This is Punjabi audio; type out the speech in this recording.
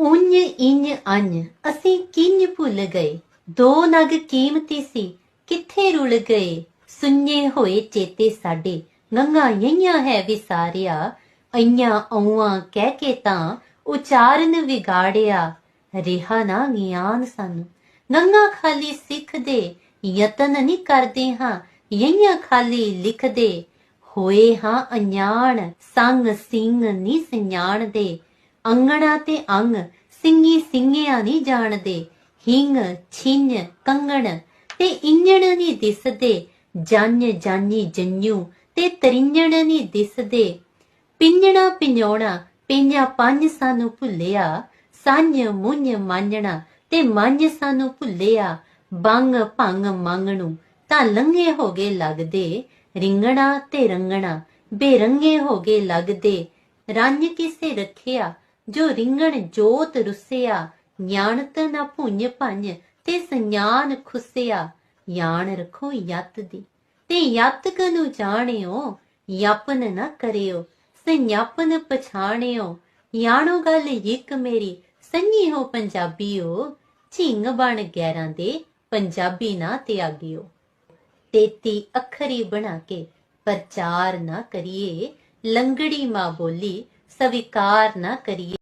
ਉੰਜ ਇੰਜ ਅੰਜ ਅਸੀਂ ਕਿੰਜ ਭੁੱਲ ਗਏ। ਦੋ ਨਗ ਕੀਮਤੀ ਸੀ। ਕਿੱਥੇ ਰੁਲ ਗਏ? ਸੁੰਨੇ ਹੋਏ ਚੇਤੇ ਸਾਡੇ। ਗੰਗਾ ਯਈਆਂ ਹੈ ਵਿਸਾਰਿਆ। ਅਈਆਂ ਔਆਂ ਕਹਿ ਕੇ ਤਾਂ ਉਚਾਰਨ ਵਿਗਾੜਿਆ। ਰਿਹਾ ਨਾ ਗਿਆਨ ਸਾਨੂੰ। ਗੰਗਾ ਖਾਲੀ ਸਿੱਖਦੇ ਯਤਨ ਨਹੀਂ ਕਰਦੇ ਹਾਂ। ਯਈਆਂ ਖਾਲੀ ਲਿਖਦੇ ਹੋਏ ਹਾਂ ਅਣਜਾਣ। ਸੰਗ ਸਿੰਘ ਨਹੀਂ ਸਿਆਣਦੇ ਅੰਗਣਾ ਤੇ ਅੰਗ ਸਿੰਘੀ ਸਿੰਘਿਆ ਨਹੀਂ ਜਾਣਦੇ ਹਿੰਗ ਛਿੰਨ ਕੰਗਣ ਤੇ ਇੰਜਣ ਨਹੀਂ ਦਿਸਦੇ ਜੰਨ ਜਾਨੀ ਜੰਨੂ ਤੇ ਤਰਿੰਜਣ ਨਹੀਂ ਦਿਸਦੇ ਪਿੰਜਣਾ, ਪਿੰਜੋਣਾ, ਪਿੰਜਾ, ਪੰਜ ਸਾਨੂੰ ਭੁੱਲਿਆ। ਸੰਜ ਮੁੰਝ, ਮਾਂਜਣਾ ਤੇ ਮੰਜ ਸਾਨੂੰ ਭੁੱਲਿਆ। ਬੰਗ, ਭੰਗ, ਮੰਗਣੂ ਤਾਂ ਲੰਘੇ ਹੋ ਗਏ ਲੱਗਦੇ। ਰਿੰਗਣਾ ਤੇ ਰੰਗਣਾ ਬੇਰੰਗੇ ਹੋ ਗਏ ਲੱਗਦੇ। ਰੰਜ ਕਿਸੇ ਰੱਖਿਆ? ਜੋ ਰਿੰਗਣ ਜੋਤ ਰੁੱਸਿਆ ਗਿਆਨਤ ਨਾ ਭੁੰਜ ਭੰਜ, ਤੇ ਸੰඥਾਨ ਖੁੱਸਿਆ। ਯਾਨ ਰੱਖੋ ਯਤ ਦੀ, ਤੇ ਯਤ ਕਨੂੰ ਜਾਣਿਓ, ਯਪਨ ਨਾ ਕਰਿਓ, ਸੰਯਪਨ ਪਛਾਣਿਓ। ਯਾਣੋ ਗੱਲ ਇੱਕ ਮੇਰੀ ਸੰਨੀ ਹੋ ਪੰਜਾਬੀਓ, ਝਿੰਗ ਬਣ ਗੈਰਾਂ ਦੇ, ਪੰਜਾਬੀ ਨਾ ਤਿਆਗਿਓ। ਤੇਤੀ ਅੱਖਰੀ ਬਣਾ ਕੇ ਪ੍ਰਚਾਰ ਨਾ ਕਰੀਏ, ਲੰਗੜੀ ਮਾਂ ਬੋਲੀ ਸਵੀਕਾਰ ਨਾ ਕਰੀਏ।